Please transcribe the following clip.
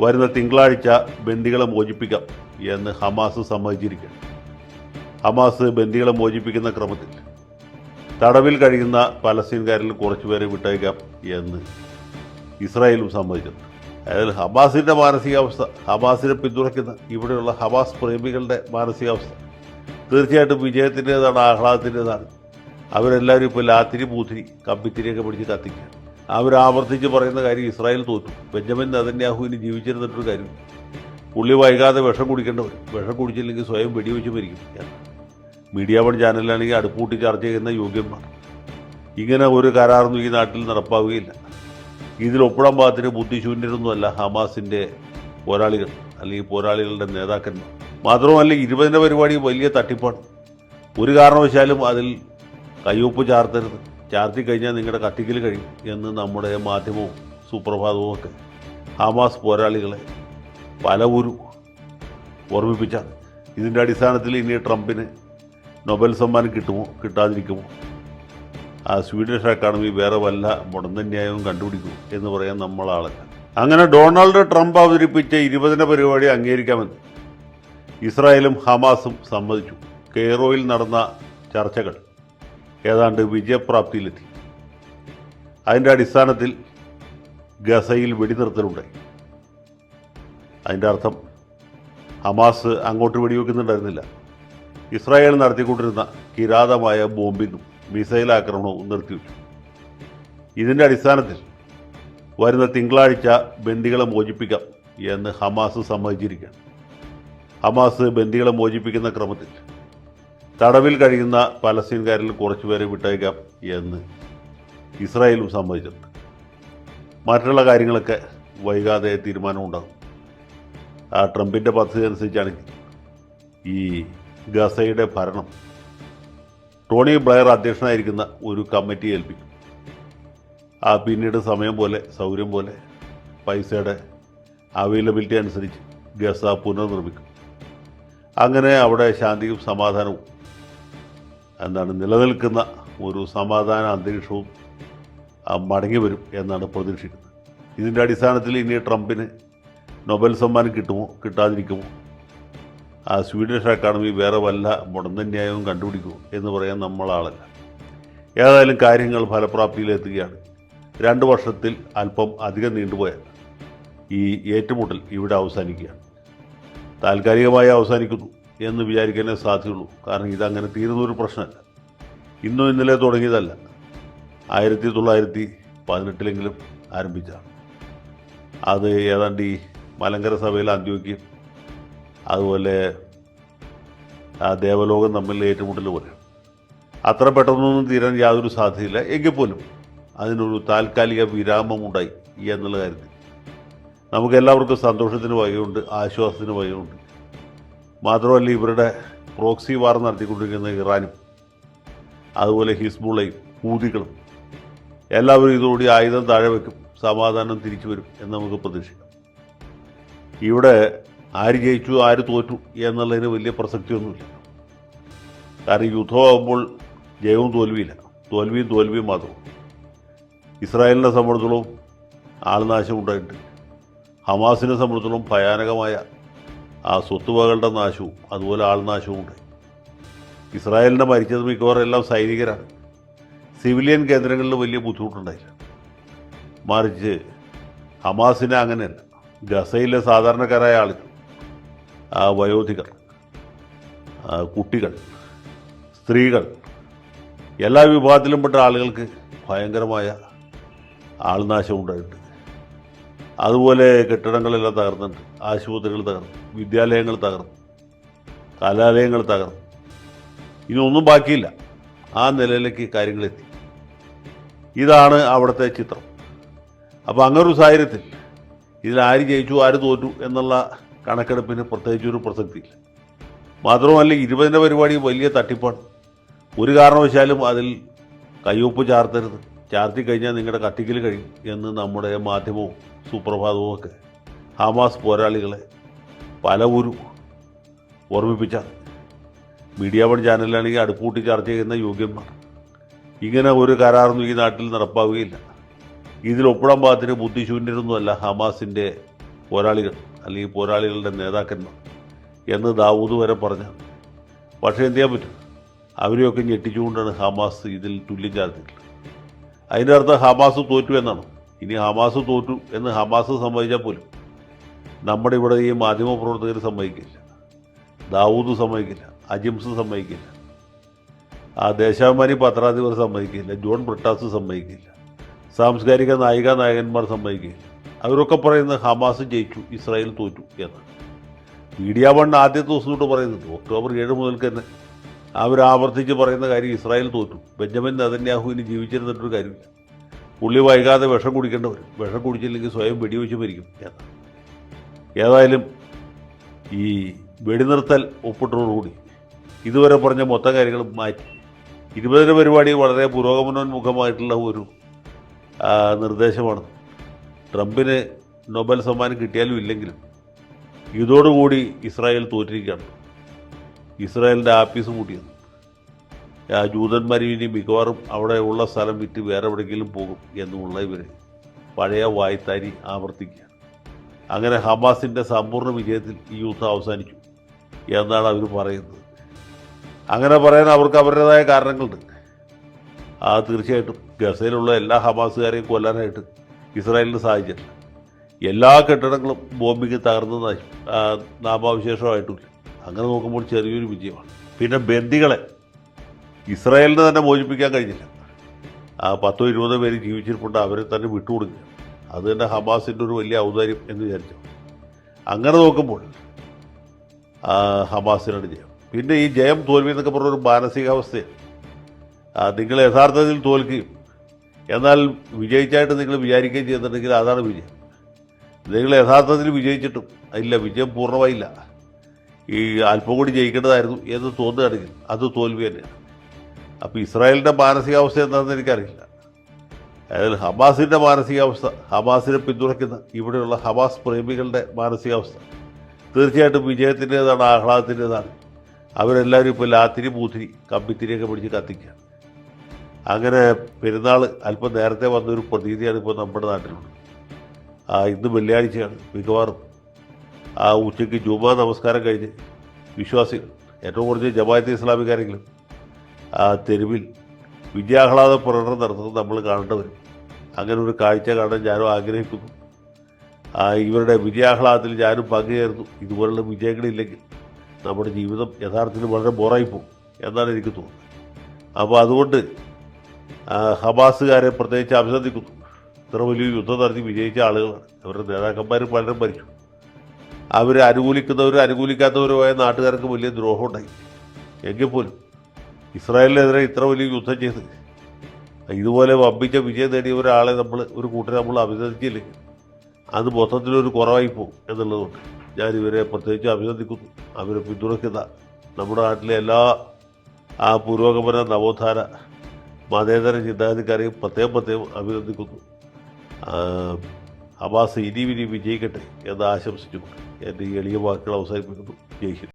വരുന്ന തിങ്കളാഴ്ച ബന്ദികളെ മോചിപ്പിക്കാം എന്ന് ഹമാസ് സമ്മതിച്ചിരിക്കുകയാണ് ഹമാസ് ബന്ദികളെ മോചിപ്പിക്കുന്ന ക്രമത്തിൽ തടവിൽ കഴിയുന്ന പലസ്തീൻകാരിൽ കുറച്ചുപേരെ വിട്ടയക്കാം എന്ന് ഇസ്രായേലും സമ്മതിച്ചിട്ടുണ്ട്. അതായത് ഹമാസിന്റെ മാനസികാവസ്ഥ ഹമാസിനെ പിന്തുണയ്ക്കുന്ന ഇവിടെയുള്ള ഹമാസ് പ്രേമികളുടെ മാനസികാവസ്ഥ തീർച്ചയായിട്ടും വിജയത്തിന്റെതാണ് ആഹ്ലാദത്തിന്റെതാണ്. അവരെല്ലാവരും ഇപ്പോൾ ലാത്തിരി പൂത്തിരി കമ്പിത്തിരിയൊക്കെ പിടിച്ച് കത്തിക്കുക അവരാവർത്തിച്ച് പറയുന്ന കാര്യം ഇസ്രായേൽ തോറ്റു. ബെഞ്ചമിൻ നദന്യാഹുവിന് ജീവിച്ചിരുന്നിട്ടൊരു കാര്യം. പുള്ളി വൈകാതെ വിഷം കുടിക്കേണ്ടവർ വിഷം കുടിച്ചില്ലെങ്കിൽ സ്വയം വെടിവെച്ച് മരിക്കും. മീഡിയ വൺ ചാനലിലാണെങ്കിൽ അടുപ്പൂട്ടി ചർച്ച ചെയ്യുന്ന യോഗ്യന്മാർ. ഇങ്ങനെ ഒരു കരാറൊന്നും ഈ നാട്ടിൽ നടപ്പാവുകയില്ല. ഇതിൽ ഒപ്പിടാൻ പാകത്തിന് ബുദ്ധിശൂന്യരൊന്നുമല്ല ഹമാസിന്റെ പോരാളികൾ അല്ലെങ്കിൽ പോരാളികളുടെ നേതാക്കന്മാർ. മാത്രമല്ല ഇരുപതിന്റെ പരിപാടി വലിയ തട്ടിപ്പാണ്. ഒരു കാരണവശാലും അതിൽ കയ്യൊപ്പ് ചാർത്തരുത്. ചാർത്തി കഴിഞ്ഞാൽ നിങ്ങളുടെ കത്തിക്കൽ കഴിയും എന്ന് നമ്മുടെ മാധ്യമവും സുപ്രഭാതവും ഒക്കെ ഹമാസ് പോരാളികളെ പല ഒരു ഓർമ്മിപ്പിച്ചാണ് ഇതിന്റെ അടിസ്ഥാനത്തിൽ ഇനി ട്രംപിന് നൊബൽ സമ്മാനം കിട്ടുമോ കിട്ടാതിരിക്കുമോ? ആ സ്വീഡിഷ് അക്കാഡമി വേറെ വല്ല മുടന്തന്യായവും കണ്ടുപിടിക്കും എന്ന് പറയാൻ നമ്മളാളല്ല അങ്ങനെ ഡൊണാൾഡ് ട്രംപ് അവതരിപ്പിച്ച ഇരുപതിന പരിപാടി അംഗീകരിക്കാമെന്ന് ഇസ്രായേലും ഹമാസും സമ്മതിച്ചു. കെയ്റോയിൽ നടന്ന ചർച്ചകൾ ഏതാണ്ട് വിജയപ്രാപ്തിയിലെത്തി. അതിന്റെ അടിസ്ഥാനത്തിൽ ഗസയിൽ വെടിനിർത്തലുണ്ടായി അതിന്റെ അർത്ഥം ഹമാസ് അങ്ങോട്ട് വെടിവെക്കുന്നുണ്ടായിരുന്നില്ല. ഇസ്രായേൽ നടത്തിക്കൊണ്ടിരുന്ന കിരാതമായ ബോംബിങ്ങും മിസൈൽ ആക്രമണവും നിർത്തിവെച്ചു. ഇതിന്റെ അടിസ്ഥാനത്തിൽ വരുന്ന തിങ്കളാഴ്ച ബന്ദികളെ മോചിപ്പിക്കാം എന്ന് ഹമാസ് സമ്മതിച്ചിരിക്കുകയാണ്. ഹമാസ് ബന്ദികളെ മോചിപ്പിക്കുന്ന ക്രമത്തിൽ തടവിൽ കഴിയുന്ന പലസ്തീൻകാരിൽ കുറച്ചുപേരെ വിട്ടയക്കാം എന്ന് ഇസ്രായേലും സമ്മതിച്ചിട്ടുണ്ട് മറ്റുള്ള കാര്യങ്ങളൊക്കെ വൈകാതെ തീരുമാനമുണ്ടാകും. ആ ട്രംപിന്റെ പദ്ധതി അനുസരിച്ചാണ് ഈ ഗസയുടെ ഭരണം ടോണി ബ്ലെയർ അധ്യക്ഷനായിരിക്കുന്ന ഒരു കമ്മിറ്റി ഏൽപ്പിക്കും. ആ പിന്നീട് സമയം പോലെ സൗകര്യം പോലെ പൈസയുടെ അവൈലബിലിറ്റി അനുസരിച്ച് ഗസ പുനർനിർമ്മിക്കും. അങ്ങനെ അവിടെ ശാന്തിയും സമാധാനവും എന്താണ് നിലനിൽക്കുന്ന ഒരു സമാധാന അന്തരീക്ഷവും മടങ്ങി വരും എന്നാണ് പ്രതീക്ഷിക്കുന്നത്. ഇതിന്റെ അടിസ്ഥാനത്തിൽ ഇനി ട്രംപിന് നൊബൽ സമ്മാനം കിട്ടുമോ കിട്ടാതിരിക്കുമോ? ആ സ്വീഡിഷ് അക്കാഡമി വേറെ വല്ല മുടന്തന്യായവും കണ്ടുപിടിക്കുമോ എന്ന് പറയാൻ നമ്മളാളല്ല ഏതായാലും കാര്യങ്ങൾ ഫലപ്രാപ്തിയിലെത്തുകയാണ് രണ്ട് വർഷത്തിൽ അല്പം അധികം നീണ്ടുപോയാൽ ഈ ഏറ്റുമുട്ടൽ ഇവിടെ അവസാനിക്കുകയാണ്. താൽക്കാലികമായി അവസാനിക്കുന്നു. എന്ന് വിചാരിക്കാനേ സാധ്യതയുള്ളൂ. കാരണം ഇതങ്ങനെ തീരുന്നൊരു പ്രശ്നമല്ല. ഇന്നും ഇന്നലെ തുടങ്ങിയതല്ല. ആയിരത്തി തൊള്ളായിരത്തി പതിനെട്ടിലെങ്കിലും ആരംഭിച്ചതാണ്. അത് ഏതാണ്ട് ഈ മലങ്കര സഭയിൽ അന്ത്യോക്യം അതുപോലെ ആ ദേവലോകം തമ്മിൽ ഏറ്റുമുട്ടൽ പോലെ. അത്ര പെട്ടെന്നൊന്നും തീരാൻ യാതൊരു സാധ്യതയില്ല. എങ്കിൽ പോലും അതിനൊരു താൽക്കാലിക വിരാമമുണ്ടായി എന്നുള്ള കാര്യത്തിൽ. നമുക്ക് എല്ലാവർക്കും സന്തോഷത്തിന് വകയുണ്ട് ആശ്വാസത്തിന് വകയുണ്ട്. മാത്രമല്ല ഇവരുടെ പ്രോക്സി വാർ നടത്തിക്കൊണ്ടിരിക്കുന്ന ഇറാനും അതുപോലെ ഹിസ്ബുള്ളയും ഹൂതികളും. എല്ലാവരും ഇതോടി ആയുധം താഴെ വെക്കും സമാധാനം തിരിച്ചു വരും എന്ന് നമുക്ക് പ്രതീക്ഷിക്കാം. ഇവിടെ ആര് ജയിച്ചു ആര് തോറ്റു എന്നുള്ളതിന് വലിയ പ്രസക്തിയൊന്നുമില്ല. കാരണം യുദ്ധമാകുമ്പോൾ ജയവും തോൽവിയില്ല. തോൽവിയും തോൽവിയും മാത്രം. ഇസ്രായേലിനെ സംബന്ധിച്ചോളം ആൾനാശം ഉണ്ടായിട്ടുണ്ട്. ഹമാസിനെ സംബന്ധിച്ചോളം ഭയാനകമായ ആ സ്വത്തുവകളുടെ നാശവും അതുപോലെ ആൾനാശവും ഉണ്ട്. ഇസ്രായേലിന്റെ മരിച്ചത് മിക്കവാറും എല്ലാം സൈനികരാണ്. സിവിലിയൻ കേന്ദ്രങ്ങളിൽ വലിയ ബുദ്ധിമുട്ടുണ്ടായില്ല. മറിച്ച് ഹമാസിനെ അങ്ങനെയല്ല ഗസയിലെ സാധാരണക്കാരായ ആളുകൾ വയോധികർ കുട്ടികൾ സ്ത്രീകൾ എല്ലാ വിഭാഗത്തിലും പെട്ട ആളുകൾക്ക് ഭയങ്കരമായ ആൾനാശം ഉണ്ടായിട്ടുണ്ട്. അതുപോലെ കെട്ടിടങ്ങളെല്ലാം തകർന്നിട്ടുണ്ട്. ആശുപത്രികൾ തകർന്നു. വിദ്യാലയങ്ങൾ തകർന്നു. കലാലയങ്ങൾ തകർന്നു. ഇനി ഒന്നും ബാക്കിയില്ല. ആ നിലയിലേക്ക് കാര്യങ്ങളെത്തി ഇതാണ് അവിടുത്തെ ചിത്രം. അപ്പോൾ അങ്ങനൊരു സാഹചര്യത്തിൽ ഇതിൽ ആര് ജയിച്ചു ആര് തോറ്റു എന്നുള്ള കണക്കെടുപ്പിന് പ്രത്യേകിച്ചൊരു പ്രസക്തിയില്ല. മാത്രമല്ല ഇരുപതിന്റെ പരിപാടി വലിയ തട്ടിപ്പാണ്. ഒരു കാരണവശാലും അതിൽ കയ്യൊപ്പ് ചാർത്തരുത്. ചാർത്തി കഴിഞ്ഞാൽ നിങ്ങളുടെ കത്തിക്കൽ കഴിയും എന്ന് നമ്മുടെ മാധ്യമവും സുപ്രഭാതവും ഒക്കെ ഹമാസ് പോരാളികളെ പല ഒരു ഓർമ്മിപ്പിച്ചാണ് മീഡിയ വൺ ചാനലിലാണെങ്കിൽ അടുപ്പൂട്ടി ചർച്ച ചെയ്യുന്ന യോഗ്യന്മാർ. ഇങ്ങനെ ഒരു കരാറൊന്നും ഈ നാട്ടിൽ നടപ്പാവുകയില്ല. ഇതിൽ ഒപ്പിടാൻ പാകത്തിന് ബുദ്ധിശൂന്യരൊന്നുമല്ല ഹമാസിന്റെ പോരാളികൾ അല്ലെങ്കിൽ പോരാളികളുടെ നേതാക്കന്മാർ എന്ന് ദാവൂദ് വരെ പറഞ്ഞു പക്ഷേ എന്ത് ചെയ്യാൻ പറ്റും? അവരെയൊക്കെ ഞെട്ടിച്ചുകൊണ്ടാണ് ഹമാസ് ഇതിൽ തുല്യം ചാർത്തിയിട്ടുള്ളത്. അതിന്റെ അർത്ഥം ഹമാസ് തോറ്റു എന്നാണ്. ഇനി ഹമാസ് തോറ്റു എന്ന് ഹമാസ് സമ്മതിച്ചാൽ പോലും നമ്മുടെ ഇവിടെ ഈ മാധ്യമപ്രവർത്തകർ സമ്മതിക്കില്ല. ദാവൂദ് സമ്മതിക്കില്ല. അജിംസ് സമ്മതിക്കില്ല. ആ ദേശാഭിമാനി പത്രാധിപർ സമ്മതിക്കില്ല. ജോൺ ബ്രിട്ടാസ് സമ്മതിക്കില്ല. സാംസ്കാരിക നായിക നായകന്മാർ സമ്മതിക്കില്ല. അവരൊക്കെ പറയുന്നത് ഹമാസ് ജയിച്ചു ഇസ്രായേൽ തോറ്റു എന്നാണ്. മീഡിയ വൺ ആദ്യത്തെ ദിവസം തൊട്ട് പറയുന്നത്. ഒക്ടോബർ ഏഴ് മുതൽക്ക് തന്നെ അവർ ആവർത്തിച്ച് പറയുന്ന കാര്യം ഇസ്രായേൽ തോറ്റു. ബെഞ്ചമിൻ നെതന്യാഹുവിന് ജീവിച്ചിരുന്നിട്ടൊരു കാര്യമില്ല. പുള്ളി വൈകാതെ വിഷം കുടിക്കേണ്ടവർ വിഷം കുടിച്ചില്ലെങ്കിൽ സ്വയം വെടിവെച്ച് മരിക്കും. ഏതായാലും ഈ വെടിനിർത്തൽ ഒപ്പിട്ടതോടുകൂടി ഇതുവരെ പറഞ്ഞ മൊത്തം കാര്യങ്ങളും മാറ്റി. ഇരുപതിന് പരിപാടി വളരെ പുരോഗമനോന്മുഖമായിട്ടുള്ള ഒരു നിർദ്ദേശമാണ്. ട്രംപിന് നൊബൽ സമ്മാനം കിട്ടിയാലും ഇല്ലെങ്കിലും ഇതോടുകൂടി ഇസ്രായേൽ തോറ്റിരിക്കുകയാണ്. ഇസ്രായേലിന്റെ ആപ്പീസ് കൂട്ടിയത് ആ ജൂതന്മാർ ഇനി മിക്കവാറും അവിടെ ഉള്ള സ്ഥലം വിറ്റ് വേറെ എവിടെയെങ്കിലും പോകും എന്നുള്ള ഇവർ പഴയ വായ്ത്താരി ആവർത്തിക്കുക അങ്ങനെ ഹമാസിന്റെ സമ്പൂർണ വിജയത്തിൽ ഈ യുദ്ധം അവസാനിച്ചു എന്നാണ് അവർ പറയുന്നത്. അങ്ങനെ പറയാൻ അവർക്ക് അവരുടേതായ കാരണങ്ങളുണ്ട്. ആ തീർച്ചയായിട്ടും ഗസയിലുള്ള എല്ലാ ഹമാസുകാരെയും കൊല്ലാനായിട്ട് ഇസ്രായേലിന് സാധിച്ചിട്ടില്ല. എല്ലാ കെട്ടിടങ്ങളും ബോംബിങ് തകർന്നതായി നശി നാമാവിശേഷമായിട്ടില്ല. അങ്ങനെ നോക്കുമ്പോൾ ചെറിയൊരു വിജയമാണ്. പിന്നെ ബന്ദികളെ ഇസ്രായേലിനെ തന്നെ മോചിപ്പിക്കാൻ കഴിഞ്ഞില്ല. ആ പത്തോ ഇരുപതോ പേര് ജീവിച്ചിരിപ്പുണ്ട് അവരെ തന്നെ വിട്ടുകൊടുക്കുക. അത് തന്നെ ഹമാസിന്റെ ഒരു വലിയ ഔദാര്യം എന്ന് വിചാരിച്ചു. അങ്ങനെ നോക്കുമ്പോൾ ഹമാസിനാണ് ജയം. പിന്നെ ഈ ജയം തോൽവി എന്നൊക്കെ പറഞ്ഞൊരു മാനസികാവസ്ഥയാണ്. നിങ്ങൾ യഥാർത്ഥത്തിൽ തോൽക്കുകയും എന്നാൽ വിജയിച്ചായിട്ട് നിങ്ങൾ വിചാരിക്കുകയും ചെയ്യുന്നുണ്ടെങ്കിൽ അതാണ് വിജയം. നിങ്ങൾ യഥാർത്ഥത്തിൽ വിജയിച്ചിട്ടും ഇല്ല വിജയം പൂർണമായില്ല. ഈ അല്പം കൂടി ജയിക്കേണ്ടതായിരുന്നു എന്ന് തോന്നുകയാണെങ്കിൽ അത് തോൽവി തന്നെയാണ്. അപ്പോൾ ഇസ്രായേലിന്റെ മാനസികാവസ്ഥ എന്താണെന്ന് എനിക്കറിയില്ല. അതായത് ഹമാസിന്റെ മാനസികാവസ്ഥ ഹമാസിനെ പിന്തുണയ്ക്കുന്ന ഇവിടെയുള്ള ഹമാസ് പ്രേമികളുടെ മാനസികാവസ്ഥ തീർച്ചയായിട്ടും വിജയത്തിന്റേതാണ് ആഹ്ലാദത്തിന്റേതാണ്. അവരെല്ലാവരും ഇപ്പോൾ ലാത്തിരി പൂത്തിരി കമ്പിത്തിരിയൊക്കെ പിടിച്ച് കത്തിക്കുക. അങ്ങനെ പെരുന്നാൾ അല്പം നേരത്തെ വന്നൊരു പ്രതീതിയാണ് ഇപ്പോൾ നമ്മുടെ നാട്ടിലുള്ളത്. ആ ഇന്ന് വെള്ളിയാഴ്ചയാണ് മിക്കവാറും. ആ ഉച്ചയ്ക്ക് ജുമാ നമസ്കാരം കഴിഞ്ഞ് വിശ്വാസികൾ ഏറ്റവും കുറച്ച് ജമാഅത്ത് ഇസ്ലാമിക്കാരെങ്കിലും ആ തെരുവിൽ വിജയാഹ്ലാദ പ്രകടനം നടത്തുന്നത് നമ്മൾ കാണേണ്ടവർ അങ്ങനെ ഒരു കാഴ്ച കാണാൻ ഞാനും ആഗ്രഹിക്കുന്നു. ഇവരുടെ വിജയാഹ്ലാദത്തിൽ ഞാനും പങ്കുചേർന്നു ഇതുപോലുള്ള വിജയങ്ങളില്ലെങ്കിൽ നമ്മുടെ ജീവിതം യഥാർത്ഥത്തിൽ വളരെ ബോറായി പോകും എന്നാണ് എനിക്ക് തോന്നുന്നത്. അപ്പോൾ അതുകൊണ്ട് ഹബാസുകാരെ പ്രത്യേകിച്ച് അഭിനന്ദിക്കുന്നു. ഇത്ര വലിയ യുദ്ധം നടത്തി വിജയിച്ച ആളുകളാണ്. അവരുടെ നേതാക്കന്മാർ പലരും മരിച്ചു. അവരെ അനുകൂലിക്കുന്നവരും അനുകൂലിക്കാത്തവരുമായ നാട്ടുകാർക്ക് വലിയ ദ്രോഹം ഉണ്ടായി എങ്കിൽ പോലും ഇസ്രായേലിനെതിരെ ഇത്ര വലിയ യുദ്ധം ചെയ്ത് ഇതുപോലെ വമ്പിച്ച വിജയം നേടിയ ഒരാളെ നമ്മൾ ഒരു കൂട്ടരെ നമ്മൾ അഭിനന്ദിച്ചില്ലെങ്കിൽ അത് മൊത്തത്തിലൊരു കുറവായി പോകും എന്നുള്ളതുകൊണ്ട് ഞാൻ ഇവരെ പ്രത്യേകിച്ച് അഭിനന്ദിക്കുന്നു. അവരെ പിന്തുണയ്ക്കുന്ന നമ്മുടെ നാട്ടിലെ എല്ലാ ആ പുരോഗമന നവോത്ഥാന മതേതര ചിന്താഗതിക്കാരെയും പ്രത്യേകം പ്രത്യേകം അഭിനന്ദിക്കുന്നു. ആ, ഇനി ഇനിയും വിജയിക്കട്ടെ എന്ന് ആശംസിക്കുന്നു എന്റെ ഈ എളിയ വാക്കുകൾ അവസാനിപ്പിക്കുന്നു. ജയ് ഹിന്ദ്.